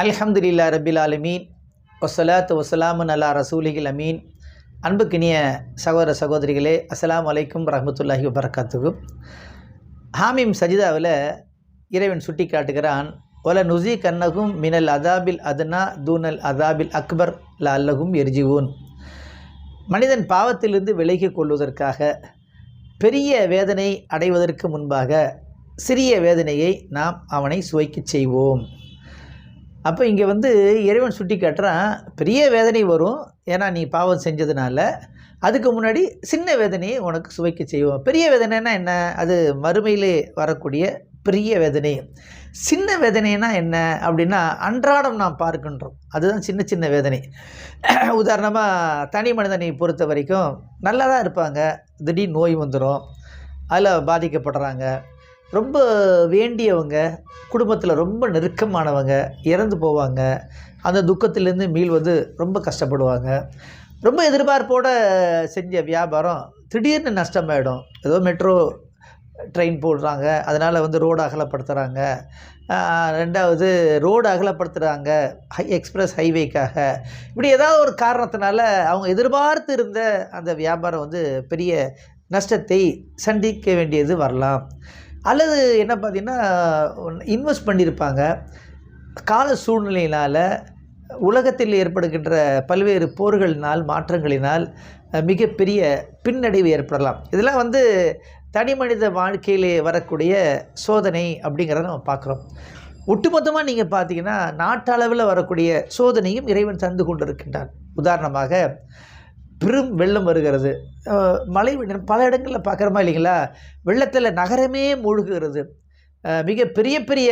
அல்ஹம்துலில்லா ரபில் ஆலமீன். ஒசலாத்து ஒசலாமன் அல்லா ரசூலிகில் அமீன். அன்புக்கினிய சகோதர சகோதரிகளே அஸ்லாம் வலைக்கும் ரஹமத்துல்லாஹி வபரகாத்துக்கும் ஹாமிம் சஜிதாவில் இறைவன் சுட்டி காட்டுகிறான் ஒல நுசி கன்னகும் மினல் அதாபில் அதனா தூனல் அதாபில் அக்பர் ல அல்லகும் எரிஜிவூன் மனிதன் பாவத்திலிருந்து விலகி கொள்வதற்காக பெரிய வேதனை அடைவதற்கு முன்பாக சிறிய வேதனையை நாம் அவனை சுவைக்கச் செய்வோம். அப்போ இங்கே வந்து இறைவன் சுட்டி காட்டுறான் பெரிய வேதனை வரும். ஏன்னா நீ பாவம் செஞ்சதுனால அதுக்கு முன்னாடி சின்ன வேதனையை உனக்கு சுவைக்க செய்வோம். பெரிய வேதனைனா என்ன? அது மறுமையிலே வரக்கூடிய பெரிய வேதனை. சின்ன வேதனைனா என்ன? அப்படின்னா அன்றாடம் நாம் பார்க்கின்றோம். அதுதான் சின்ன சின்ன வேதனை. உதாரணமாக தனி மனிதனை பொறுத்த வரைக்கும் நல்லா தான் இருப்பாங்க. திடீர் நோய் வந்துடும் அதில் பாதிக்கப்படுறாங்க. ரொம்ப வேண்டியவங்க குடும்பத்தில் ரொம்ப நெருக்கமானவங்க இறந்து போவாங்க. அந்த துக்கத்திலேருந்து மீள்வது ரொம்ப கஷ்டப்படுவாங்க. ரொம்ப எதிர்பார்ப்போடு செஞ்ச வியாபாரம் திடீர்னு நஷ்டமாயிடும். ஏதோ மெட்ரோ ட்ரெயின் போடுறாங்க அதனால் வந்து ரோடு அகலப்படுத்துகிறாங்க ரெண்டாவது ரோடு அகலப்படுத்துகிறாங்க ஹை எக்ஸ்பிரஸ் ஹைவேக்காக. இப்படி ஏதாவது ஒரு காரணத்தினால அவங்க எதிர்பார்த்து இருந்த அந்த வியாபாரம் வந்து பெரிய நஷ்டத்தை சந்திக்க வேண்டியது வரலாம். அல்லது என்ன பார்த்திங்கன்னா இன்வெஸ்ட் பண்ணியிருப்பாங்க. கால சூழ்நிலையினால் உலகத்தில் ஏற்படுகின்ற பல்வேறு போர்களினால் மாற்றங்களினால் மிகப்பெரிய பின்னடைவு ஏற்படலாம். இதெல்லாம் வந்து தனி மனித வாழ்க்கையிலே வரக்கூடிய சோதனை அப்படிங்கிறத நம்ம பார்க்குறோம். ஒட்டுமொத்தமாக நீங்கள் பார்த்தீங்கன்னா நாட்டளவில் வரக்கூடிய சோதனையும் இறைவன் தந்து கொண்டிருக்கின்றான். உதாரணமாக பெரும் வெள்ளம் வருகிறது. மழை பல இடங்களில் பார்க்குறோமா இல்லைங்களா? வெள்ளத்தில் நகரமே மூழ்குகிறது. மிக பெரிய பெரிய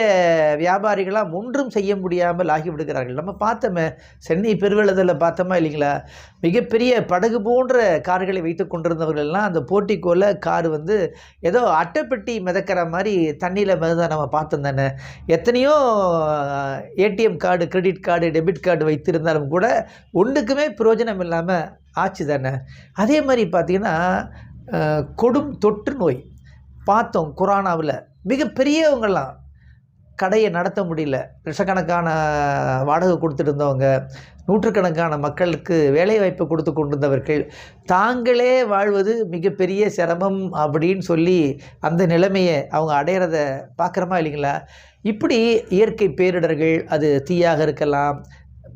வியாபாரிகளாம் ஒன்றும் செய்ய முடியாமல் ஆகிவிடுகிறார்கள். நம்ம பார்த்தோமே சென்னை பெருவெள்ளத்தில் பார்த்தோமா இல்லைங்களா? மிகப்பெரிய படகு போன்ற கார்களை வைத்து கொண்டிருந்தவர்கள்லாம் அந்த போட்டிக்கோல கார் வந்து ஏதோ அட்டைப்பெட்டி மிதக்கிற மாதிரி தண்ணியில் மிதந்தா நம்ம பார்த்தோம் தானே. எத்தனையோ ATM card credit card debit card வைத்திருந்தாலும் கூட ஒன்றுக்குமே பிரயோஜனம் இல்லாமல் ஆச்சு தானே. அதே மாதிரி பார்த்திங்கன்னா கொடும் தொற்று நோய். பார்த்தோம் கொரோனாவில். மிகப்பெரியவங்களாம் கடையை நடத்த முடியல. லட்சக்கணக்கான வாடகை கொடுத்துருந்தவங்க நூற்றுக்கணக்கான மக்களுக்கு வேலைவாய்ப்பு கொடுத்து கொண்டிருந்தவர்கள் தாங்களே வாழ்வது மிகப்பெரிய சிரமம் அப்படின்னு சொல்லி அந்த நிலைமையை அவங்க அடையிறத பார்க்குறோமா இல்லைங்களா? இப்படி இயற்கை பேரிடர்கள் அது தீயாக இருக்கலாம்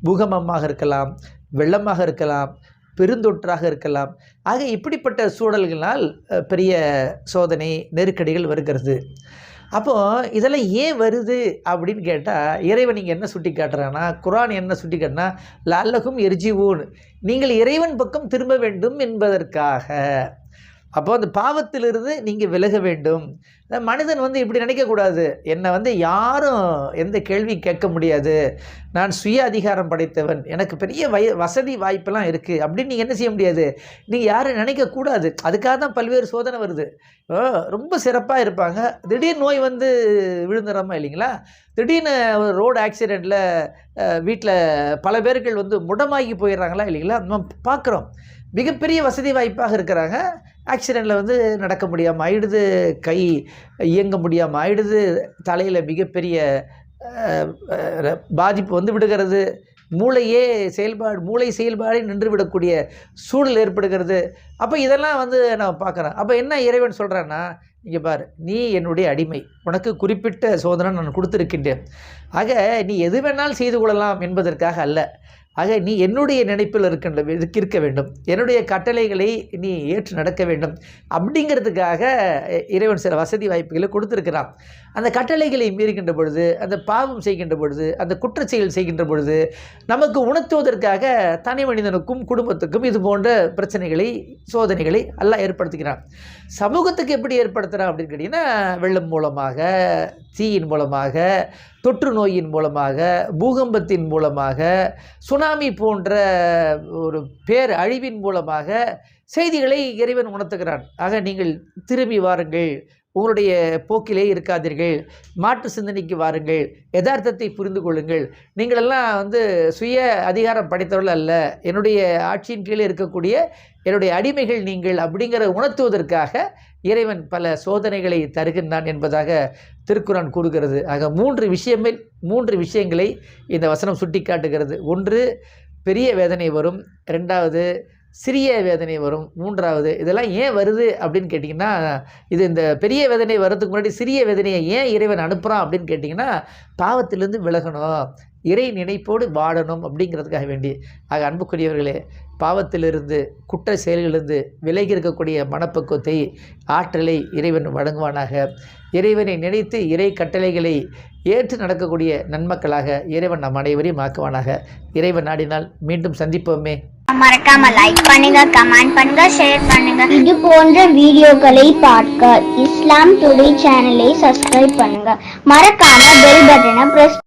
பூகம்பமாக இருக்கலாம் வெள்ளமாக இருக்கலாம் பெருந்தொற்றாக இருக்கலாம். ஆக இப்படிப்பட்ட சூழல்களால் பெரிய சோதனை நெருக்கடிகள் வருகிறது. அப்போது இதெல்லாம் ஏன் வருது அப்படின்னு கேட்டால் இறைவன் நீங்கள் என்ன சுட்டி காட்டுறான்னா குரான் என்ன சுட்டி காட்டினா லல்லகும் எரிஜிவூன் நீங்கள் இறைவன் பக்கம் திரும்ப வேண்டும் என்பதற்காக. அப்போ அந்த பாவத்திலிருந்து நீங்கள் விலக வேண்டும். மனிதன் வந்து இப்படி நினைக்கக்கூடாது. என்னை வந்து யாரும் எந்த கேள்வி கேட்க முடியாது. நான் சுய அதிகாரம் படைத்தவன். எனக்கு பெரிய வய வசதி வாய்ப்பெல்லாம் இருக்குது அப்படின்னு நீங்கள் என்ன செய்ய முடியாது? நீங்கள் யாரும் நினைக்கக்கூடாது. அதுக்காக தான் பல்வேறு சோதனை வருது. ரொம்ப சிறப்பாக இருப்பாங்க. திடீர் நோய் வந்து விழுந்துடுறோமா இல்லைங்களா? திடீர்னு ஒரு ரோடு ஆக்சிடெண்ட்டில் வீட்டில் பல பேர்கள் வந்து முடமாகி போயிடுறாங்களா இல்லைங்களா? நம்ம பார்க்குறோம். மிகப்பெரிய வசதி வாய்ப்பாக இருக்கிறாங்க. ஆக்சிடெண்ட்டில் வந்து நடக்க முடியாமல் ஆயிடுது கை இயங்க முடியாமல் ஆயிடுது தலையில் மிகப்பெரிய பாதிப்பு வந்து விடுகிறது. மூளையே செயல்பாடு மூளை செயல்பாடே நின்று விடக்கூடிய சூழல் ஏற்படுகிறது. அப்போ இதெல்லாம் வந்து நான் பார்க்குறேன். அப்போ என்ன இறைவன் சொல்கிறேன்னா இங்கே பார் நீ என்னுடைய அடிமை. உனக்கு குறிப்பிட்ட சோதனை நான் கொடுத்துருக்கின்றேன். ஆக நீ எது வேணாலும் செய்து கொள்ளலாம் என்பதற்காக அல்ல. ஆக நீ என்னுடைய நினைப்பில் இருக்கின்ற இருக்க வேண்டும். என்னுடைய கட்டளைகளை நீ ஏற்று நடக்க வேண்டும். அப்படிங்கிறதுக்காக இறைவன் சில வசதி வாய்ப்புகளை கொடுத்துருக்கிறான். அந்த கட்டளைகளை மீறுகின்ற பொழுது அந்த பாவம் செய்கின்ற பொழுது அந்த குற்றச்செயல் செய்கின்ற பொழுது நமக்கு உணர்த்துவதற்காக தனி மனிதனுக்கும் குடும்பத்துக்கும் இது போன்ற பிரச்சனைகளை சோதனைகளை எல்லாம் ஏற்படுத்துகிறான். சமூகத்துக்கு எப்படி ஏற்படுத்துகிறான் அப்படின்னு கேட்டிங்கன்னா வெள்ளம் மூலமாக தீயின் மூலமாக தொற்று நோயின் மூலமாக பூகம்பத்தின் மூலமாக சுனாமி போன்ற ஒரு பேர் அழிவின் மூலமாக செய்திகளை இறைவன் உணர்த்துகிறான். ஆக நீங்கள் திரும்பி வாருங்கள். உங்களுடைய போக்கிலே இருக்காதீர்கள். மாற்று சிந்தனைக்கு வாருங்கள். யதார்த்தத்தை புரிந்து கொள்ளுங்கள். நீங்களெல்லாம் வந்து சுய அதிகாரம் படைத்தவர்கள் அல்ல. என்னுடைய ஆட்சியின் கீழே இருக்கக்கூடிய என்னுடைய அடிமைகள் நீங்கள் அப்படிங்கிற உணர்த்துவதற்காக இறைவன் பல சோதனைகளை தருகின்றான் என்பதாக திருக்குறான் கூறுகிறது. ஆக மூன்று விஷயமே மூன்று விஷயங்களை இந்த வசனம் சுட்டிக்காட்டுகிறது. ஒன்று பெரிய வேதனை வரும். ரெண்டாவது சிறிய வேதனை வரும். மூன்றாவது இதெல்லாம் ஏன் வருது அப்படின்னு கேட்டிங்கன்னா இது இந்த பெரிய வேதனை வர்றதுக்கு முன்னாடி சிறிய வேதனையை ஏன் இறைவன் அனுப்புகிறான் அப்படின்னு கேட்டிங்கன்னா பாவத்திலிருந்து விலகணும். இறை நினைப்போடு வாடணும் அப்படிங்கிறதுக்காக வேண்டி. ஆக அன்புக்குரியவர்களே பாவத்திலிருந்து குற்ற செயல்களிலிருந்து விலகி இருக்கக்கூடிய மனப்பக்குவத்தை ஆற்றலை இறைவன் வழங்குவானாக. இறைவனை நினைத்து இறை கட்டளைகளை ஏற்று நடக்கக்கூடிய நன்மக்களாக இறைவன் நம் அனைவரையும் ஆக்குவானாக. இறைவன் நாடினால் மீண்டும் சந்திப்போமே. மறக்காம லைக் பண்ணுங்க கமெண்ட் பண்ணுங்க ஷேர் பண்ணுங்க. இது போன்ற வீடியோக்களை பார்க்க இஸ்லாம் டுடே சேனலை சப்ஸ்கிரைப் பண்ணுங்க. மறக்காம பெல் பட்டனை பிரஸ்